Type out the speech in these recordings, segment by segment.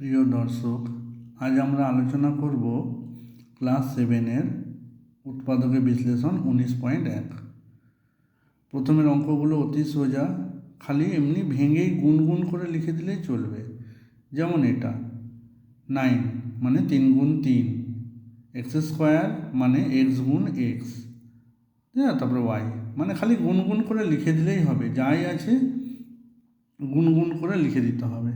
প্রিয় দর্শক, আজ আমরা আলোচনা করব ক্লাস সেভেনের উৎপাদকের বিশ্লেষণ উনিশ পয়েন্ট এক। প্রথমের অঙ্কগুলো অতি সোজা, খালি এমনি ভেঙেই গুণ করে লিখে দিলেই চলবে। যেমন এটা, নাইন মানে তিন গুণ তিন, এক্স স্কোয়ার মানে এক্স গুণ এক্স হ্যাঁ তারপরে ওয়াই মানে খালি গুণ করে লিখে দিলেই হবে, যাই আছে গুণ করে লিখে দিতে হবে।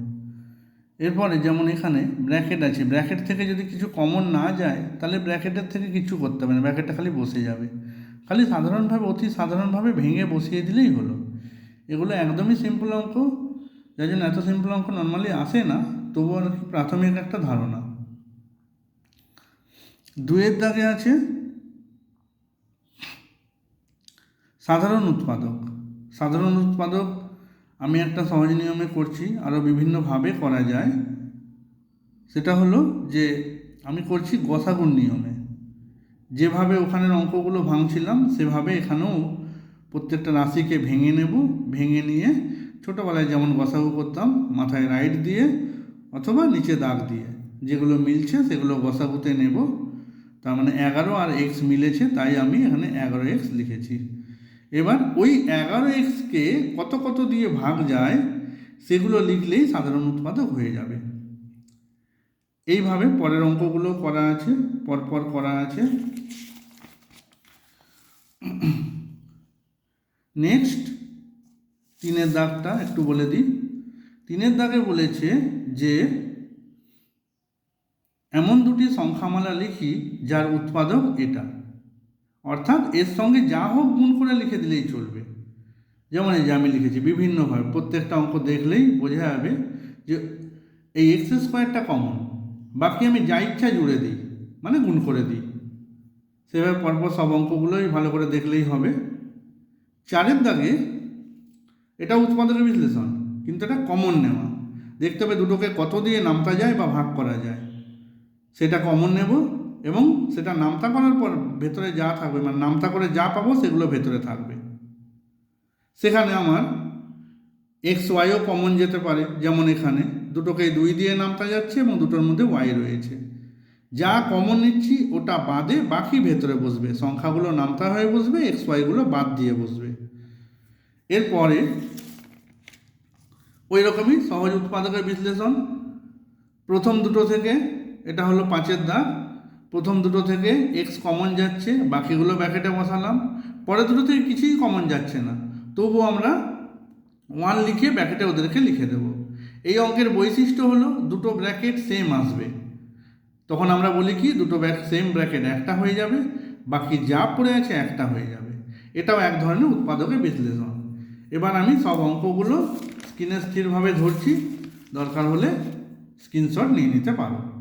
এরপরে যেমন এখানে ব্র্যাকেট আছে ব্র্যাকেট থেকে যদি কিছু কমন না যায়, তাহলে ব্র্যাকেটের থেকে কিছু করতে হবে না ব্র্যাকেটটা খালি বসে যাবে। খালি সাধারণভাবে, অতি সাধারণভাবে ভেঙে বসিয়ে দিলেই হলো। এগুলো একদমই সিম্পল অঙ্ক, যার জন্য এত সিম্পল অঙ্ক নর্মালি আসে না তবুও আর কি প্রাথমিক একটা ধারণা। দুয়ের দাগে আছে, সাধারণ উৎপাদক। সাধারণ উৎপাদক আমি একটা সহজ নিয়মে করছি আরও বিভিন্নভাবে করা যায়। সেটা হলো যে, আমি করছি গসাগুণ নিয়মে। যেভাবে ওখানের অঙ্কগুলো ভাঙছিলাম, সেভাবে এখানেও প্রত্যেকটা রাশিকে ভেঙে নেব, ভেঙে নিয়ে ছোটোবেলায় যেমন গসাগু করতাম, মাথায় রাইট দিয়ে অথবা নিচে দাগ দিয়ে, যেগুলো মিলছে সেগুলো গসাগুতে নেব। তার মানে এগারো আর এক্স মিলেছে, তাই আমি এখানে এগারো এক্স লিখেছি। এবার ওই এগারো এক্সকে কত কত দিয়ে ভাগ যায়, সেগুলো লিখলেই সাধারণ উৎপাদক হয়ে যাবে। এইভাবে পরের অঙ্কগুলো করা আছে, পরপর করা আছে। নেক্সট তিনের দাগটা একটু বলে দিই। তিনের দাগে বলেছে যে, এমন দুটি সংখ্যামালা লিখি যার উৎপাদক এটা। অর্থাৎ এর সঙ্গে যা হোক গুণ করে লিখে দিলেই চলবে। যেমন এই যে আমি লিখেছি, বিভিন্নভাবে প্রত্যেকটা অঙ্ক দেখলেই বোঝা যাবে যে এই এক্স স্কোয়ারটা কমন বাকি আমি যা ইচ্ছা জুড়ে দিই মানে গুণ করে দিই। সেভাবে পরপর সব অঙ্কগুলোই ভালো করে দেখলেই হবে। চারের দাগে এটা উৎপাদকের বিশ্লেষণ, কিন্তু এটা কমন নেওয়া। দেখতে হবে দুটোকে কত দিয়ে নামতা যায় বা ভাগ করা যায়। সেটা কমন নেব এবং সেটা নামতা করার পর ভেতরে যা থাকবে মানে নামতা করে যা পাবো সেগুলো ভেতরে থাকবে। সেখানে আমার এক্স ওয়াইও কমন যেতে পারে, যেমন এখানে। দুটোকে দুই দিয়ে নামতা যাচ্ছে এবং দুটোর মধ্যে ওয়াই রয়েছে। যা কমন নিচ্ছি, ওটা বাদে বাকি ভেতরে বসবে। সংখ্যাগুলো নামতা হয়ে বসবে এক্স ওয়াইগুলো বাদ দিয়ে বসবে। এরপরে ওই রকমই সহজ উৎপাদকের বিশ্লেষণ। প্রথম দুটো থেকে, এটা হলো পাঁচের দাগ। প্রথম দুটো থেকে এক্স কমন যাচ্ছে, বাকিগুলো ব্যাকেটে বসালাম। পরে দুটো থেকে কিছুই কমন যাচ্ছে না। তবুও আমরা ওয়ান লিখে ব্র্যাকেটে ওদেরকে লিখে দেব। এই অঙ্কের বৈশিষ্ট্য হলো দুটো ব্র্যাকেট সেম আসবে। তখন আমরা বলি কি, দুটো ব্যাক সেম ব্র্যাকেট একটা হয়ে যাবে, বাকি যা পড়ে আছে একটা হয়ে যাবে। এটাও এক ধরনের উৎপাদকের বিশ্লেষণ। এবার আমি সব অঙ্কগুলো স্ক্রিনে স্থিরভাবে ধরছি, দরকার হলে স্ক্রিনশট নিয়ে নিতে পারো।